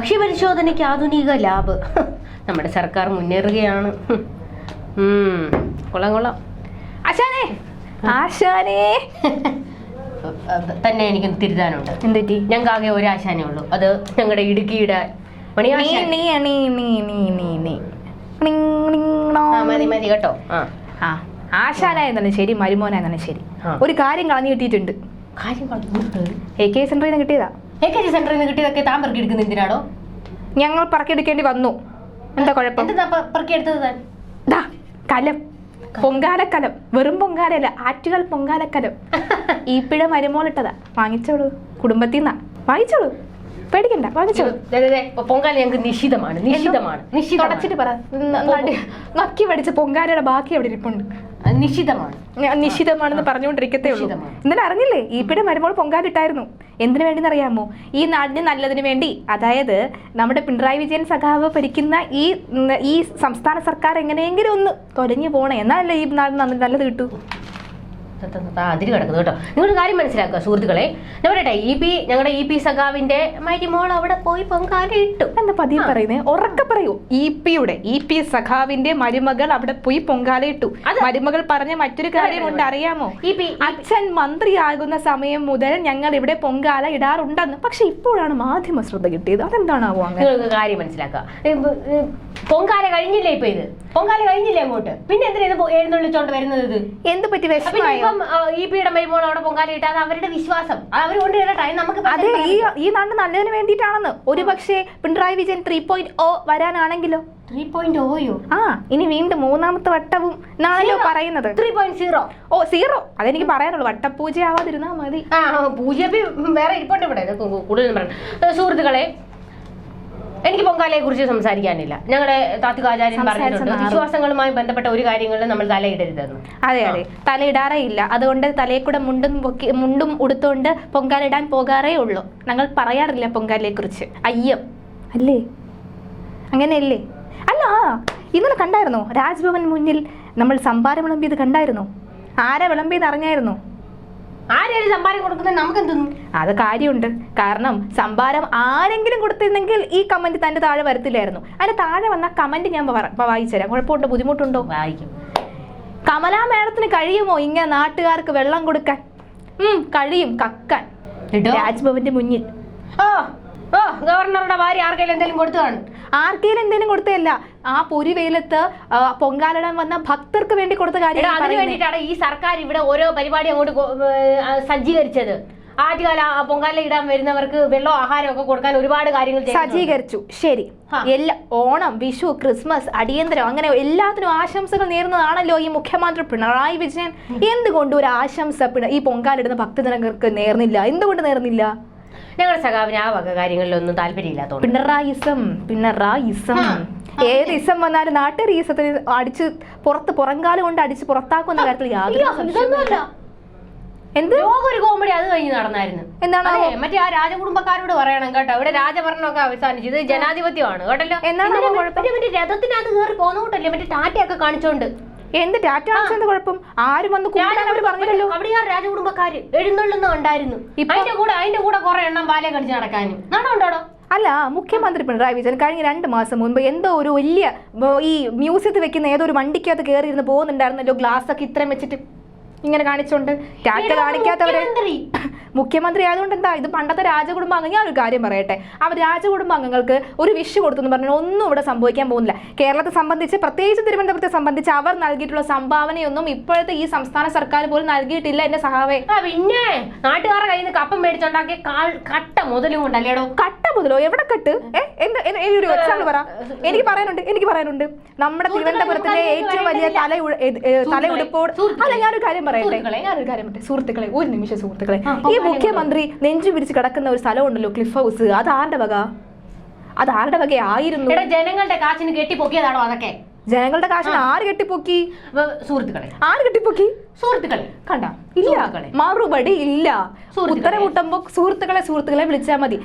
ഭക്ഷ്യപരിശോധനയ്ക്ക് ആധുനിക ലാബ്. നമ്മുടെ സർക്കാർ മുന്നേറുകയാണ്. കൊള്ളാം കൊള്ളാം. ആശാനേ ആശാനേ. തന്നെ എനിക്ക് തിരുത്താനുണ്ട്. എന്തുറ്റി ഞങ്ങൾക്ക് ആകെ ഒരു ആശാനേ ഉള്ളൂ. അത് ഞങ്ങളുടെ ഇടുക്കിയുടെ മതി മതി കേട്ടോ. ആ. ആ ആശാനായിരുന്നാലും ശരി മരുമോനായിരുന്നാലും ശരി. ഒരു കാര്യം കളഞ്ഞു കിട്ടിയിട്ടുണ്ട്. കാര്യം കളഞ്ഞു? എ കെ സെന്ററിൽ നിന്ന് കിട്ടിയതാ. എ കെ ജി സെന്ററിൽ നിന്ന് കിട്ടിയതൊക്കെ താൻ പെറുക്കിയെടുക്കുന്ന എന്തിനാണോ ഞങ്ങൾ പറക്കിയെടുക്കേണ്ടി വന്നു. എന്താ കുഴപ്പം? എന്താ പെറുക്കി എടുത്തത് താൻ? ദാ കലം. പൊങ്കാലക്കലം. വെറും പൊങ്കാലല്ല ആറ്റുകാൽ പൊങ്കാലക്കലം. ഈ പിഴ മരുമോളിട്ടതാ വാങ്ങിച്ചോളൂ. കുടുംബത്തിൽ നിന്നാ വാങ്ങിച്ചോളൂ. പേടിക്കണ്ട വാങ്ങിച്ചോളൂ. പൊങ്കാല ഞങ്ങൾക്ക് നിശ്ചിതമാണ് നിശ്ചിതമാണ് തുടച്ചിട്ട് പറ. നക്കി പഠിച്ച പൊങ്കാലയുടെ ബാക്കി അവിടെ ഇരിപ്പുണ്ട്. അത് നിശിതമാണെന്ന് പറഞ്ഞുകൊണ്ടിരിക്കത്തേ ഉള്ളൂ. എന്നാലും ഇന്നലെ അറിഞ്ഞില്ലേ? ഈ പിടെ മരുമോൾ പൊങ്കാലിട്ടായിരുന്നു. എന്തിനു വേണ്ടി അറിയാമോ ഈ നാടിന് നല്ലതിന് വേണ്ടി. അതായത് നമ്മുടെ പിണറായി വിജയൻ സഖാവ് ഭരിക്കുന്ന ഈ ഈ സംസ്ഥാന സർക്കാർ എങ്ങനെയെങ്കിലും ഒന്ന് തൊലഞ്ഞു പോണേ. എന്നാലല്ലേ ഈ നാടിന് നല്ലത് കിട്ടൂ? അതിര് കിടക്കുന്നു കേട്ടോ. നിങ്ങൾ കാര്യം മനസ്സിലാക്കുക സുഹൃത്തുക്കളെ. ഞാൻ പറയട്ടെ ഇ പി ഞങ്ങളുടെ ഇ പി സഖാവിന്റെ മരുമോൾ അവിടെ പോയി പൊങ്കാല ഇട്ടു. എന്താ പതിയെ പറയുന്നത് ഉറക്കെ പറയൂ. ഇ പിയുടെ ഇ പി സഖാവിന്റെ മരുമകൾ അവിടെ പോയി പൊങ്കാലയിട്ടു മരുമകൾ പറഞ്ഞ മറ്റൊരു കാര്യമുണ്ട് അറിയാമോ? ഇ പി അച്ഛൻ മന്ത്രിയാകുന്ന സമയം മുതൽ ഞങ്ങൾ ഇവിടെ പൊങ്കാല ഇടാറുണ്ടെന്ന്. പക്ഷെ ഇപ്പോഴാണ് മാധ്യമ ശ്രദ്ധ കിട്ടിയത്. അതെന്താണാവോ അങ്ങനെ? കാര്യം മനസ്സിലാക്കുക. പൊങ്കാല കഴിഞ്ഞില്ലേ ഇപ്പൊ ഇത്? പൊങ്കാല കഴിഞ്ഞില്ലേ അങ്ങോട്ട്? പിന്നെ എന്തിനാ ഇത് എഴുന്നള്ളിച്ചോണ്ട് വരുന്നത്? ഇത് എന്ത് പറ്റി? വിഷമം ഇ പിയുടെ മരുമോൾ അവിടെ പൊങ്കാല ഇട്ടാൽ അത് അവരുടെ വിശ്വാസം. അത് അവർ കൊണ്ടുവരട്ടെ അത് നമുക്ക് അതെ ഈ ഈ നാട് നല്ലതിന് വേണ്ടിട്ടാണെന്ന് ഒരു പക്ഷേ Pinarayi Vijayan three point O വരാനാണെങ്കിലോ? Three point ഓയോ ആ ഇനി വീണ്ടും മൂന്നാമത്തെ വട്ടവും നാലോ Zero. പറയുന്നത്. Three point zero O zero അതെനിക്ക് പറയാനുള്ളൂ. വട്ടപ്പൂജ ആവാതിരുന്നാ മതി. ആ പൂജ വേറെ ഇരിപ്പുണ്ട് ഇവിടെ. ഇത് കു- കൂടുതലും ഏ, സുഹൃത്തുക്കളെ എനിക്ക് പൊങ്കാലയെ കുറിച്ച് സംസാരിക്കാനില്ല. ഞങ്ങളുടെ താത്വികാചാര്യൻ പറഞ്ഞിട്ടുണ്ട് വിശ്വാസങ്ങളുമായി ബന്ധപ്പെട്ട ഒരു കാര്യങ്ങളിലും നമ്മൾ തലയിടരുതെന്ന്. അതെ അതെ. തലയിടാറേ ഇല്ല അതുകൊണ്ട് തലയിൽ കൂടെ മുണ്ടും പൊക്കി മുണ്ടും ഉടുത്തുകൊണ്ട് പൊങ്കാലിടാൻ പോകാറേ ഉള്ളൂ. ഞങ്ങൾ പറയാറില്ല പൊങ്കാലയെ കുറിച്ച് അയ്യം. അല്ലേ? അങ്ങനെയല്ലേ? അല്ല ഇന്നലെ കണ്ടായിരുന്നോ? രാജ്ഭവൻ മുന്നിൽ നമ്മൾ സംഭാരം വിളമ്പിയത് കണ്ടായിരുന്നോ? ആരെ വിളമ്പിയത് അറിഞ്ഞായിരുന്നോ? ആരെയും സംഭാരം കൊടുക്കുന്നത്? നമുക്ക് എന്തൊന്നും അത് കാര്യമുണ്ട്. കാരണം സംഭാരം ആരെങ്കിലും കൊടുത്തിരുന്നെങ്കിൽ ഈ കമന്റ് തന്റെ താഴെ വരത്തില്ലായിരുന്നു. അതിന്റെ താഴെ വന്ന കമന്റ് ഞാൻ വായിച്ചുതരാം കുഴപ്പമുണ്ടോ? ബുദ്ധിമുട്ടുണ്ടോ? വായിക്കും. കമലാ മേഡത്തിന് കഴിയുമോ? ഇങ്ങനെ നാട്ടുകാർക്ക് വെള്ളം കൊടുക്കാൻ. ഉം കഴിയും. കക്കാൻ. കേട്ടോ? രാജ്ഭവന്റെ മുന്നിൽ. ഓ ഓ ഗവർണറുടെ ഭാര്യ ആർക്കെങ്കിലും എന്തെങ്കിലും കൊടുത്തു കാണും. ആർക്കെങ്കിലും എന്തെങ്കിലും കൊടുത്തതല്ല. ആ പൊരി വെയിലത്ത് ആ, പൊങ്കാലിടാൻ വന്ന ഭക്തർക്ക് വേണ്ടി കൊടുത്ത കാര്യം അതിന് വേണ്ടിയിട്ടാണ് ഈ സർക്കാർ ഇവിടെ ഓരോ പരിപാടി അങ്ങോട്ട് സജ്ജീകരിച്ചത്. ആദ്യകാല ആ പൊങ്കാല ഇടാൻ വരുന്നവർക്ക് വെള്ളം ആഹാരം ഒക്കെ കൊടുക്കാൻ ഒരുപാട് കാര്യങ്ങൾ സജ്ജീകരിച്ചു. ശരി. എല്ലാ ഓണം വിഷു ക്രിസ്മസ് അടിയന്തരം അങ്ങനെ എല്ലാത്തിനും ആശംസകൾ നേർന്നതാണല്ലോ ഈ മുഖ്യമന്ത്രി പിണറായി വിജയൻ. എന്തുകൊണ്ട് ഒരു ആശംസ ഈ പൊങ്കാലിടുന്ന ഭക്തജനങ്ങൾക്ക് നേർന്നില്ല? എന്തുകൊണ്ട് നേർന്നില്ല? ഞങ്ങളുടെ സഖാവിന് ആ വക കാര്യങ്ങളിലൊന്നും താല്പര്യമില്ലാത്തോണ്ട് പിണറായിസം പിണറായിസം. ഏത് ഇസം വന്നാലും നാട്ടുകാർ ഈസത്തിന് അടിച്ച് പുറത്ത് പുറങ്കാലം കൊണ്ട് അടിച്ച് പുറത്താക്കുന്ന കാര്യത്തിൽ യാതൊരു എന്ത്? ഒരു കോമഡി അത് കഴിഞ്ഞ് നടന്നായിരുന്നു. എന്താണ് മറ്റേ ആ രാജകുടുംബക്കാരോട് പറയണം കേട്ടോ. ഇവിടെ രാജഭരണമൊക്കെ അവസാനിച്ചു. ഇത് ജനാധിപത്യമാണ്. കേട്ടല്ലോ? മറ്റേ മറ്റേ രഥത്തിനകത്ത് കയറി പോന്നോട്ടല്ലേ മറ്റേ ടാറ്റയൊക്കെ കാണിച്ചോണ്ട്. എന്ത് ഡാറ്റ എന്ത് കുഴപ്പം? ആരും വന്ന് കൂടാൻ അവർ പറഞ്ഞില്ലല്ലോ കവടിയാർ രാജകുടുംബക്കാര് എഴുന്നള്ളുന്ന ഉണ്ടായിരുന്നു ഇപ്പൊ- അതിന്റെ കൂടെ അതിന്റെ കൂടെ കുറെ എണ്ണം പാലേ കടിച്ച് നടക്കാനും. നടന്നുണ്ടോടോ അല്ല മുഖ്യമന്ത്രി പിണറായി വിജയൻ കഴിഞ്ഞ രണ്ട് മാസം മുൻപ് എന്തോ ഒരു വലിയ ഈ മ്യൂസിയത്തിൽ വെക്കുന്ന ഏതോ ഒരു വണ്ടിക്കകത്ത് കയറി ഇരുന്ന് പോകുന്നുണ്ടായിരുന്നല്ലോ ഗ്ലാസ് ഒക്കെ ഇത്രയും വെച്ചിട്ട്. ഇങ്ങനെ കാണിച്ചോണ്ട് ടാറ്റ കാണിക്കാത്തവരെ മുഖ്യമന്ത്രി. ആയതുകൊണ്ട് എന്താ? ഇത് പണ്ടത്തെ രാജകുടുംബാംഗം ഞാൻ ഒരു കാര്യം പറയട്ടെ. അവർ രാജകുടുംബാംഗങ്ങൾക്ക് ഒരു വിഷ് കൊടുത്തെന്ന് പറഞ്ഞാൽ ഒന്നും ഇവിടെ സംഭവിക്കാൻ പോകുന്നില്ല. കേരളത്തെ സംബന്ധിച്ച് പ്രത്യേകിച്ച് തിരുവനന്തപുരത്തെ സംബന്ധിച്ച് അവർ നൽകിയിട്ടുള്ള സംഭാവനയൊന്നും ഇപ്പോഴത്തെ ഈ സംസ്ഥാന സർക്കാർ പോലും നൽകിയിട്ടില്ല എന്റെ സഹാവേ. പിന്നെ നാട്ടുകാരുടെ കയ്യിൽ നിന്ന് കപ്പം മേടിച്ചുണ്ടാക്കിയ കാൽ കട്ട മുതലും കൊണ്ടല്ലേടോ കട്ട മുതലോ എവിടെ കട്ട്? എന്ത് ഒരു എക്സാമ്പിൾ പറ. എനിക്ക് പറയാനുണ്ട് എനിക്ക് പറയാനുണ്ട്. നമ്മുടെ തിരുവനന്തപുരത്തിലെ ഏറ്റവും വലിയ തല ഉ- ഏ- ഏ, തല ഉടുപ്പോട് അല്ല ഞാനൊരു കാര്യം പറയട്ടെ. ഞാനൊരു കാര്യം പറയട്ടെ. സുഹൃത്തുക്കളെ ഒരു നിമിഷം സുഹൃത്തുക്കളെ. ഈ മുഖ്യമന്ത്രി നെഞ്ചു പിരിച്ച് കിടക്കുന്ന ഒരു സ്ഥലം ഉണ്ടല്ലോ ക്ലിഫ് ഹൗസ്. അത് ആരുടെ വക? അത് ആരുടെ വക ആയിരുന്നു ജനങ്ങളുടെ കാശിന് കെട്ടിപ്പൊക്കിയതാണോ അതൊക്കെ? ജനങ്ങളുടെ കാശിന് ആര് കെട്ടിപ്പൊക്കി? സുഹൃത്തുക്കളെ. ആര് കെട്ടിപ്പൊക്കി? സുഹൃത്തുക്കളെ. കണ്ട. ഇല്ല. മറുപടി ഇല്ല. ഉത്തരം കൂട്ടുമ്പോ സുഹൃത്തുക്കളെ സുഹൃത്തുക്കളെ വിളിച്ചാൽ മതി.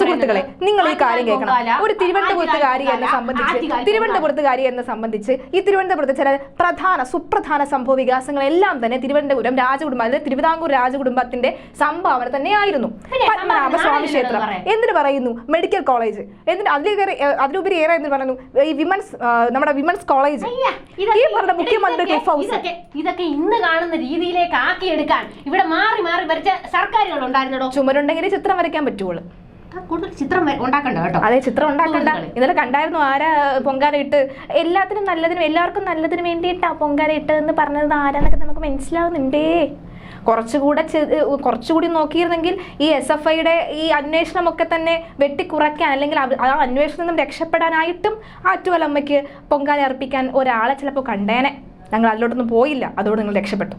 സുഹൃത്തുക്കളെ നിങ്ങൾ ഈ കാര്യം കേൾക്കണം. ഒരു തിരുവനന്തപുരത്തുകാരി എന്നെ സംബന്ധിച്ച് തിരുവനന്തപുരത്തുകാരി എന്നെ സംബന്ധിച്ച് ഈ തിരുവനന്തപുരത്ത് ചില പ്രധാന സുപ്രധാന സംഭവ വികാസങ്ങളെല്ലാം തന്നെ തിരുവനന്തപുരം രാജകുടുംബം അതായത് തിരുവിതാംകൂർ രാജകുടുംബത്തിന്റെ സംഭാവന തന്നെയായിരുന്നു. പത്മനാഭസ്വാമി പത്മനാഭ സ്വാമി ക്ഷേത്രം. എന്നിട്ട് എന്തിനു പറയുന്നു? Medical college. എന്തിന് അതിലേറെ അതിലുപരി ഏറെ എന്ന് പറയുന്നു? ഈ വിമൻസ് നമ്മുടെ വിമൻസ് കോളേജ്. ഈ പറഞ്ഞ മുഖ്യമന്ത്രി ക്ലിഫ് ഹൗസ്. ഇതൊക്കെ ഇന്ന് കാണുന്ന രീതിയിലേക്ക് ആക്കിയെടുക്കാൻ ഇവിടെ മാറി മാറി വരച്ച സർക്കാരുകൾ ഉണ്ടായിരുന്നടോ? ചുമരുണ്ടെങ്കിൽ ചിത്രം വരയ്ക്കാൻ പറ്റുള്ളൂ കൂടുതൽ ചിത്രം ഉണ്ടാക്കണ്ട കേട്ടോ. അതെ ചിത്രം ഉണ്ടാക്കണ്ട. ഇന്നലെ കണ്ടായിരുന്നു ആരാ പൊങ്കാല ഇട്ട്? എല്ലാത്തിനും നല്ലതിനും എല്ലാവർക്കും നല്ലതിന് വേണ്ടിയിട്ടാ പൊങ്കാല ഇട്ടതെന്ന് പറഞ്ഞത് ആരാന്നൊക്കെ നമുക്ക് മനസ്സിലാവുന്നുണ്ടേ. കുറച്ചുകൂടെ കുറച്ചുകൂടി നോക്കിയിരുന്നെങ്കിൽ ഈ എസ് എഫ് ഐയുടെ ഈ അന്വേഷണമൊക്കെ തന്നെ വെട്ടിക്കുറയ്ക്കാൻ അല്ലെങ്കിൽ ആ അന്വേഷണം നിന്നും രക്ഷപ്പെടാനായിട്ടും ആറ്റുവലമ്മയ്ക്ക് പൊങ്കാല അർപ്പിക്കാൻ ഒരാളെ ചിലപ്പോൾ കണ്ടേനെ. ഞങ്ങൾ അതിലോട്ടൊന്നും പോയില്ല. അതോട് നിങ്ങൾ രക്ഷപ്പെട്ടു.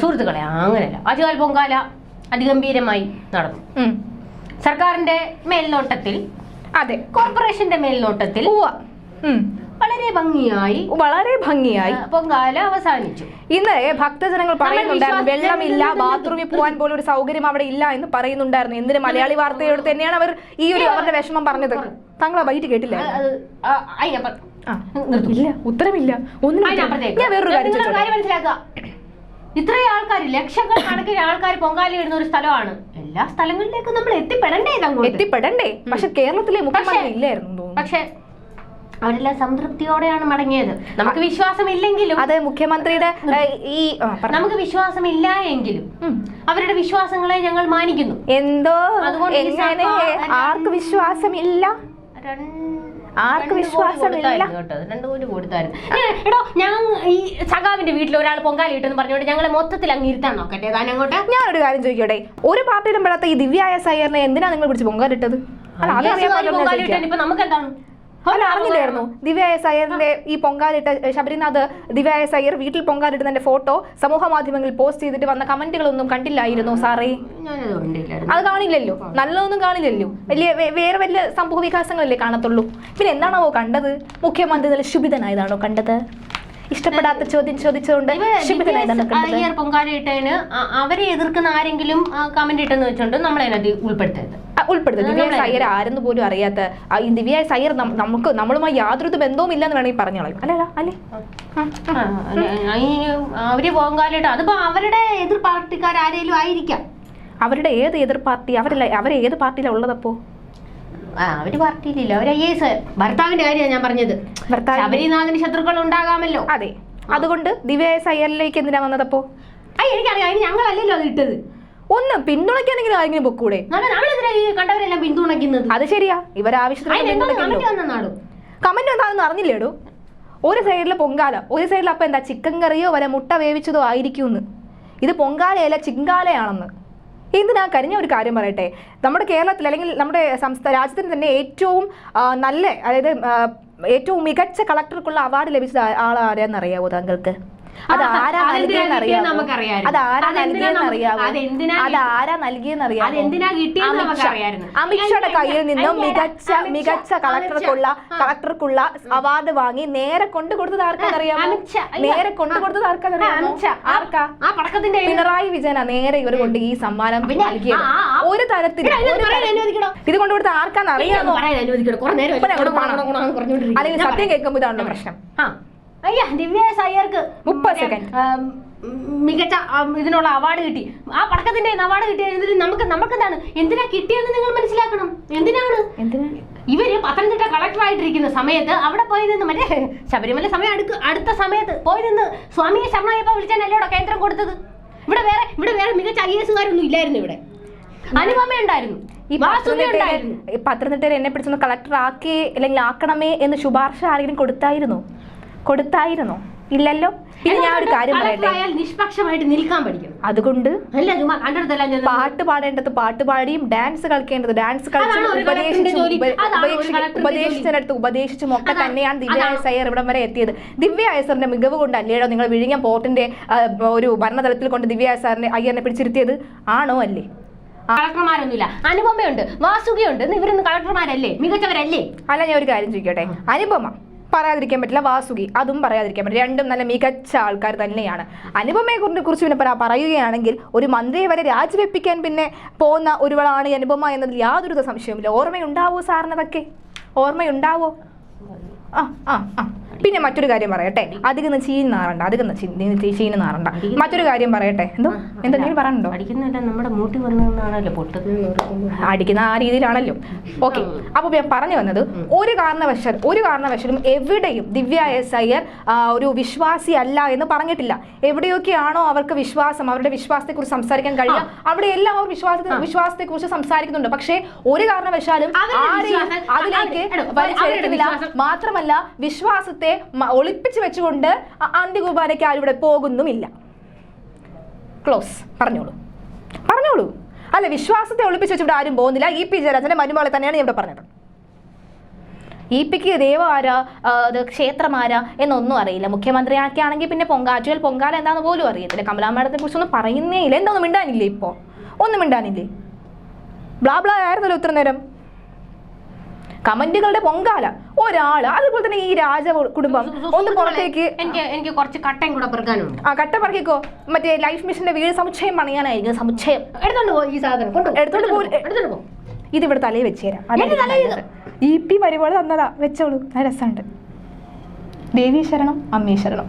സുഹൃത്തുക്കളെ അങ്ങനെയല്ല. അജുകാൽ പൊങ്കാല അതിഗംഭീരമായി നടന്നു. സർക്കാരിന്റെ മേൽനോട്ടത്തിൽ അതെ. കോർപ്പറേഷന്റെ മേൽനോട്ടത്തിൽ. വളരെ ഭംഗിയായി വളരെ ഭംഗിയായി. പൊങ്കാല അവസാനിച്ചു. ഇന്ന് ഭക്തജനങ്ങൾ പറയുന്നുണ്ടായിരുന്നു വെള്ളമില്ല ബാത്റൂമിൽ പോകാൻ പോലും ഒരു സൗകര്യം അവിടെ ഇല്ല എന്ന് പറയുന്നുണ്ടായിരുന്നു. എന്തിന് മലയാളി വാർത്തയോട് തന്നെയാണ് അവർ ഈ ഒരു അവരുടെ വിഷമം പറഞ്ഞത്. താങ്കൾ ആ ബൈറ്റ് കേട്ടില്ല. ഇല്ല ഉത്തരമില്ല. ഒന്നും. ഞാൻ വേറൊരു കാര്യം മനസ്സിലാക്കുക. ഇത്രയും ആൾക്കാർ ലക്ഷങ്ങൾ കണക്കിന് ആൾക്കാർ പൊങ്കാലി ഇടുന്ന ഒരു സ്ഥലമാണ്. എല്ലാ സ്ഥലങ്ങളിലേക്കും നമ്മൾ എത്തിപ്പെടണ്ടേ അങ്ങോട്ട്? എത്തിപ്പെടണ്ടേ? പക്ഷെ കേരളത്തിലെ മുഖ്യമന്ത്രി ഇല്ലായിരുന്നു പക്ഷെ അവരെല്ലാം സംതൃപ്തിയോടെയാണ് മടങ്ങിയത്. നമുക്ക് വിശ്വാസം ഇല്ലെങ്കിലും അതെ മുഖ്യമന്ത്രിയുടെ ഈ നമുക്ക് വിശ്വാസം ഇല്ല എങ്കിലും അവരുടെ വിശ്വാസങ്ങളെ ഞങ്ങൾ മാനിക്കുന്നു. എന്തോ? അതുകൊണ്ട് ആർക്ക് വിശ്വാസമില്ല? രണ്ട് ആർക്ക് രണ്ട് വിശ്വാസമില്ല? കൊടുത്തായിരുന്നു കോടി കൊടുത്തായിരുന്നു. എടോ ഞാൻ ഈ സഖാവിന്റെ വീട്ടിൽ ഒരാൾ പൊങ്കാലി ഇട്ടെന്ന് പറഞ്ഞുകൊണ്ട് ഞങ്ങളെ മൊത്തത്തിൽ അങ്ങ് ഇരുത്താൻ നോക്കട്ടെ. താൻ അങ്ങോട്ട്. ഒരു കാര്യം ചോദിക്കട്ടെ? ഒരു പാർട്ടിയിലും പെടാത്ത ഈ ദിവ്യായ സയ്യറിനെ എന്തിനാ നിങ്ങൾ പിടിച്ച് പൊങ്കാലിട്ടത് അല്ല അതറിയാൻ ഞാൻ നമുക്ക് എന്താണ് അല്ല അറിഞ്ഞില്ലായിരുന്നു. ദിവ്യായ സയ്യറിന്റെ ഈ പൊങ്കാലിട്ട ശബരിനാഥ് ശബരിനാഥ് ദിവ്യായ സയ്യർ വീട്ടിൽ പൊങ്കാലിടുന്നതിന്റെ ഫോട്ടോ സമൂഹ മാധ്യമങ്ങളിൽ പോസ്റ്റ് ചെയ്തിട്ട് വന്ന കമന്റുകളൊന്നും കണ്ടില്ലായിരുന്നു സാറേ. അത് കാണില്ലല്ലോ. നല്ലതൊന്നും കാണില്ലല്ലോ. വലിയ വേറെ വലിയ സംഭവ വികാസങ്ങളല്ലേ കാണത്തുള്ളൂ. പിന്നെ എന്താണാവോ കണ്ടത്? മുഖ്യമന്ത്രി നല്ല ശുഭിതനായതാണോ കണ്ടത്? ഇഷ്ടപ്പെടാത്ത ചോദ്യം ചോദിച്ചുകൊണ്ട് പൊങ്കാല ഇട്ടതിന് അ- അവരെ എതിർക്കുന്ന ആരെങ്കിലും കമന്റ് ഇട്ടെന്ന് വെച്ചോണ്ട് നമ്മളതിനകത്ത് ഉൾപ്പെടുത്തരുത്. ആ, ഉൾപ്പെടുത്തുക ദിവ്യ സയ്യർ ആരെന്ന് പോലും അറിയാത്ത ഈ ദിവ്യ സയ്യർ നമുക്ക് നമ്മളുമായി യാതൊരു ബന്ധവും ഇല്ലെന്ന് വേണമെങ്കിൽ പറഞ്ഞു അല്ലല്ല അല്ലേ? അവർ പോകാലിട്ട് അതിപ്പോ അവരുടെ എതിർ പാർട്ടിക്കാർ ആരെങ്കിലും ആയിരിക്കാം. അവരുടെ ഏത് എതിർ പാർട്ടി അവരല്ല അവരെ ഏത് പാർട്ടിയിലാണ് ഉള്ളതപ്പോ ആ, അവർ പാർട്ടിയിലില്ല. അവർ ഐ എസ് ഭർത്താവിന്റെ കാര്യമാണ് ഞാൻ പറഞ്ഞത്. ശബരിനാഥന് ശത്രുക്കൾ ഉണ്ടാകാമല്ലോ. അതെ. അതുകൊണ്ട് ദിവ്യ എസ് സയ്യറിലേക്ക് എന്തിനാ വന്നതപ്പോ? അയ്യ എനിക്കറിയാം. അതിന് ഞങ്ങളല്ലല്ലോ അത് ഇട്ടത്. ഒന്ന് പിന്തുണയ്ക്കാനെങ്കിലും ആരെങ്കിലും പൊക്കൂടെ? കണ്ടവരെല്ലാം പിന്തുണയ്ക്കുന്നത്? അത് ശരിയാ. പിന്തുണയ്ക്കല്ലോ കമന്റ് എന്താണെന്ന് അറിഞ്ഞില്ലേടോ? ഒരു സൈഡിൽ പൊങ്കാല ഒരു സൈഡിൽ അപ്പം എന്താ ചിക്കൻ കറിയോ വല്ല മുട്ട വേവിച്ചതോ ആയിരിക്കും ഇത് പൊങ്കാലയല്ല ചിങ്കാലയാണെന്ന്. എന്തിനാ? കരിഞ്ഞ ഒരു കാര്യം പറയട്ടെ. നമ്മുടെ കേരളത്തിൽ അല്ലെങ്കിൽ നമ്മുടെ സംസ്ഥാന രാജ്യത്തിന് തന്നെ ഏറ്റവും നല്ല അതായത് ഏറ്റവും മികച്ച കളക്ടർക്കുള്ള അവാർഡ് ലഭിച്ച ആളാരെന്നറിയാവോ താങ്കൾക്ക്? അത് ആരാ അതെന്തിനാ നൽകിയെന്ന് കിട്ടിയെന്ന് അറിയാവോ? നമുക്കറിയായിരുന്നു. അത് ആരാ അത് ആരാ. കയ്യിൽ നിന്നും മികച്ച മികച്ച. കളക്ടർക്കുള്ള കളക്ടർക്കുള്ള അവാർഡ് വാങ്ങി നേരെ കൊണ്ടു കൊടുത്തത് ആർക്കാണെന്നറിയാമോ അമിത് നേരെ കൊണ്ടു കൊടുത്തത് ആർക്കാണെന്നറിയാമോ അമിത് ആ- ആർക്കാ? പിണറായി വിജയനാ നേരെ ഇവർ കൊണ്ട് ഈ സമ്മാനം നൽകിയ നൽകിയത്. ഒരു തരത്തിൽ ഇത് കൊണ്ടു ആർക്കാന്നറിയാമോ. അല്ലെങ്കിൽ സത്യം. കേൾക്കുമ്പോൾ ഇതാണല്ലോ പ്രശ്നം. അയ്യ ദിവ്യ സയ്യർക്ക് മുപ്പത് സെക്കൻഡ് മികച്ച ഇതിനുള്ള അവാർഡ് കിട്ടി. ആ പടക്കത്തിന്റെ അവാർഡ് കിട്ടിയതിൽ നമുക്ക് നമുക്കെന്താണ്? എന്തിനാ കിട്ടിയെന്ന് നിങ്ങൾ മനസ്സിലാക്കണം. എന്തിനാണ്? എന്തിനാ? ഇവർ പത്തനംതിട്ട കളക്ടർ ആയിട്ടിരിക്കുന്ന സമയത്ത് അവിടെ പോയി നിന്ന് മറ്റേ ശബരിമല സമയം അടുക്ക് അടുത്ത സമയത്ത് പോയി നിന്ന് സ്വാമിയെ ശരണയ്യപ്പ വിളിച്ചാനല്ലോടോ കേന്ദ്രം കൊടുത്തത്? ഇവിടെ വേറെ ഇവിടെ വേറെ മികച്ച ഐ എസുകാരൊന്നും ഇല്ലായിരുന്നു ഇവിടെ. അനുപമ ഉണ്ടായിരുന്നു. പത്തനംതിട്ടയിൽ എന്നെ പിടിച്ചൊന്ന് കളക്ടർ ആക്കി അല്ലെങ്കിൽ ആക്കണമേ എന്ന് ശുപാർശ ആരെങ്കിലും കൊടുത്തായിരുന്നോ? കൊടുത്തായിരുന്നോ. ഇല്ലല്ലോ? പിന്നെ ഞാൻ ഒരു കാര്യം പറയട്ടെ. നിഷ്പക്ഷമായിട്ട് നിൽക്കാൻ പഠിക്കും അതുകൊണ്ട് പാട്ട് പാടേണ്ടത് പാട്ട് പാടിയും ഡാൻസ് കളിക്കേണ്ടത് ഡാൻസ് കളിച്ചും ഉപദേശിച്ചും ഉപദേശിച്ചതിനടുത്ത് ഉപദേശിച്ചും ഒക്കെ തന്നെയാണ് ദിവ്യ അതാണ്. സയ്യർ ഇവിടം വരെ എത്തിയത്. ദിവ്യ സാറിന്റെ മികവ് കൊണ്ട് അല്ലേടോ നിങ്ങൾ വിഴിഞ്ഞ പോർട്ടിന്റെ ഒരു ഭരണതലത്തിൽ കൊണ്ട് ദിവ്യ സാറിനെ അയ്യറിനെ പിടിച്ചിരുത്തിയത്? ആണോ അല്ലേ? കളക്ടർമാരൊന്നുമില്ല. അനുപമയുണ്ട് വാസുകിയുണ്ട്. ഇവരൊന്നും കളക്ടർമാരല്ലേ? മികച്ചവരല്ലേ? അല്ല ഞാൻ ഒരു കാര്യം ചോദിക്കട്ടെ. അനുപമ പറയാതിരിക്കാൻ പറ്റില്ല. വാസുകി അതും പറയാതിരിക്കാൻ പറ്റില്ല. രണ്ടും നല്ല മികച്ച ആൾക്കാർ തന്നെയാണ്. അനുപമയെ കുറിച്ച് പിന്നെ പറ- പറയുകയാണെങ്കിൽ ഒരു മന്ത്രിയെ വരെ രാജിവെപ്പിക്കാൻ പിന്നെ പോകുന്ന ഒരുവളാണ് അനുപമ എന്നതിൽ യാതൊരു സംശയവുമില്ല. ഓർമ്മയുണ്ടാവോ സാറിനതൊക്കെ ഓർമ്മയുണ്ടാവോ? ആ ആ ആ. പിന്നെ മറ്റൊരു കാര്യം പറയട്ടെ. അധികം ചീന നാറണ്ട അധികം ചീന നാറണ്ട. മറ്റൊരു കാര്യം പറയട്ടെ. എന്തോ? എന്തെങ്കിലും പറയണ്ടോ അടിക്കുന്നില്ല നമ്മുടെ മൂട്ടി വന്നതെന്നാണല്ലോ പൊട്ടുന്നത്. അടിക്കുന്ന ആ രീതിയിലാണല്ലോ. ഓക്കെ. അപ്പോൾ ഞാൻ പറഞ്ഞു വന്നത് ഒരു കാരണവശാൽ ഒരു കാരണവശാലും എവിടെയും ദിവ്യ എസ് അയ്യർ ഒരു വിശ്വാസി അല്ല എന്ന് പറഞ്ഞിട്ടില്ല. എവിടെയൊക്കെയാണോ അവർക്ക് വിശ്വാസം അവരുടെ വിശ്വാസത്തെ കുറിച്ച് സംസാരിക്കാൻ കഴിയുക അവിടെ എല്ലാം അവർ വിശ്വാസത്തെ കുറിച്ച് സംസാരിക്കുന്നുണ്ട്. പക്ഷേ ഒരു കാരണവശാലും ആരെയും അതിലേക്ക് വലിച്ചെടുക്കുന്നില്ല മാത്രമല്ല വിശ്വാസത്തെ മ- ഒളിപ്പിച്ചു വെച്ചുകൊണ്ട് അന്ത്യകുർബാനയ്ക്ക് ആരും ഇവിടെ പോകുന്നുമില്ല. ക്ലോസ്. പറഞ്ഞോളൂ. പറഞ്ഞോളൂ. അല്ല വിശ്വാസത്തെ ഒളിപ്പിച്ച് വെച്ചിട്ട് ആരും പോകുന്നില്ല. ഇ പി ജയരാജന്റെ മരുമകളെ തന്നെയാണ് ഇവിടെ പറഞ്ഞത്. ഇ പിക്ക് ദേവാര ക്ഷേത്രമാര എന്നൊന്നും അറിയില്ല. മുഖ്യമന്ത്രി ആണെങ്കിൽ പിന്നെ പൊങ്കാറ്റുകൾ പൊങ്കാല എന്താന്ന് പോലും അറിയത്തില്ല. കമലാ മാഡത്തെ കുറിച്ചൊന്നും പറയുന്നേ ഇല്ല. എന്തൊന്നും മിണ്ടാനില്ലേ ഇപ്പോ? ഒന്നും മിണ്ടാനില്ലേ? ബ്ലാ ബ്ലാ ആയിരുന്നല്ലോ ഇത്ര നേരം. കമന്റുകളുടെ പൊങ്കാല. ഒരാൾ അതുപോലെ തന്നെ ഈ രാജ കുടുംബം. ഒന്ന് പുറത്തേക്ക്. എനിക്ക് എനിക്ക് കുറച്ച് കട്ടയും കൂടെ പെറുക്കാനുണ്ട്. ആ കട്ട പറക്കിക്കോ. മറ്റേ ലൈഫ് മിഷന്റെ വീട് സമുച്ചയം പണിയാനായിരിക്കും സമുച്ചയം. എടുത്തോണ്ട് പോ ഈ സാധനം. എടുത്തോണ്ട് പോ. എടുത്തോണ്ട് പോ. ഇത് ഇവിടെ തലയിൽ വെച്ച് തരാം. ഇ പി പരിപാടി തന്നതാ. വെച്ചോളൂ. നല്ല രസമുണ്ട്. ദേവീ ശരണം അമ്മീ ശരണം.